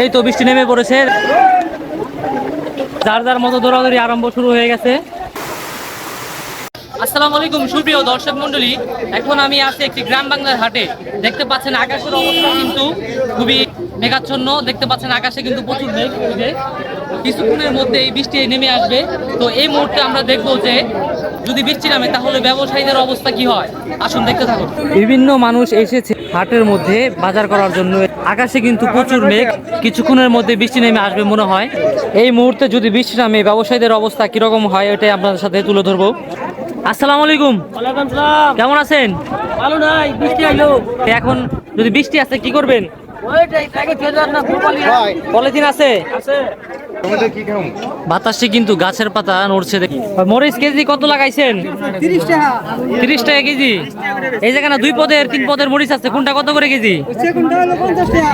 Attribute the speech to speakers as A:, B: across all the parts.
A: এই তো বৃষ্টি নেমে পড়েছে। যার যার মতো দৌড়াদৌড়ি আরম্ভ শুরু হয়ে গেছে। আসসালামু আলাইকুম, সুপ্রিয় দর্শক মন্ডলী এখন আমি আছি একটি গ্রাম বাংলার হাটে। দেখতে পাচ্ছেন আকাশের অবস্থা কিন্তু খুবই মেঘাচ্ছন্ন। দেখতে পাচ্ছেন আকাশে কিন্তু প্রচুর মেঘ। কিছুক্ষণের মধ্যে এই বৃষ্টি নেমে আসবে। তো এই মুহূর্তে আমরা দেখব যে যদি বৃষ্টি নামে তাহলে ব্যবসায়ীদের অবস্থা কি হয়? আসুন দেখতে থাকুন। বিভিন্ন মানুষ এসেছে হাটের মধ্যে বাজার করার জন্য। আকাশে কিন্তু প্রচুর মেঘ। কিছুক্ষণের মধ্যে বৃষ্টি নেমে আসবে মনে হয়। এই মুহূর্তে যদি বৃষ্টি নামে ব্যবসায়ীদের অবস্থা কীরকম হয় এটাই আপনাদের সাথে তুলে ধরবো। আসসালামু আলাইকুম। কেমন আছেন?
B: ভালো নাই বৃষ্টি আইলো।
A: এখন যদি বৃষ্টি আছে কি করবেন? পলিথিন আছে?
B: আছে।
A: বাতাসে কিন্তু গাছের পাতা নড়ছে দেখি। মরিচ কেজি কত লাগাইছেন?
B: 30 টাকা।
A: তিরিশ টাকা কেজি। এই জায়গা না দুই পদের তিন পদের মরিচ আছে। কোনটা কত করে কেজি?
B: সেকেন্ডটা হলো 50 টাকা।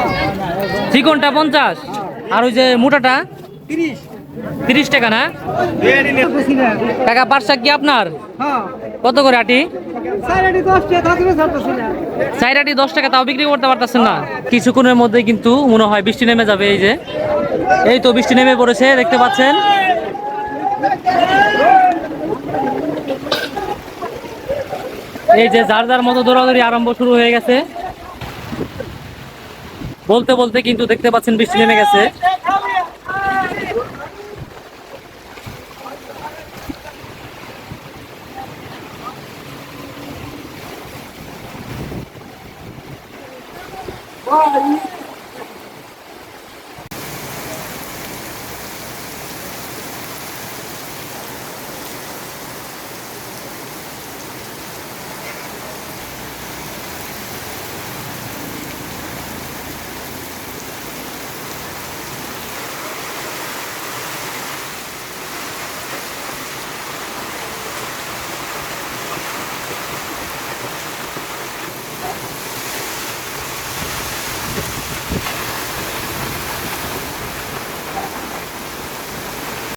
A: চিকনটা পঞ্চাশ। আর ওই যে মোটাটা?
B: 30
A: তিরিশ টাকা না? টাকা শাক কি আপনার?
B: হ্যাঁ।
A: কত করে আটি?
B: সাইডে 10 টাকা তাতে ছাড়তেছি না।
A: চার আটি দশ টাকা তাও বিক্রি করতে পারতেছেন না। কিছুক্ষণের মধ্যে কিন্তু মনে হয় বৃষ্টি নেমে যাবে এই যে। এই তো বৃষ্টি নেমে পড়েছে, দেখতে পাচ্ছেন। এই যে যার যার মতো দৌড়াদৌড়ি আরম্ভ শুরু হয়ে গেছে। বলতে বলতে কিন্তু দেখতে পাচ্ছেন বৃষ্টি নেমে গেছে।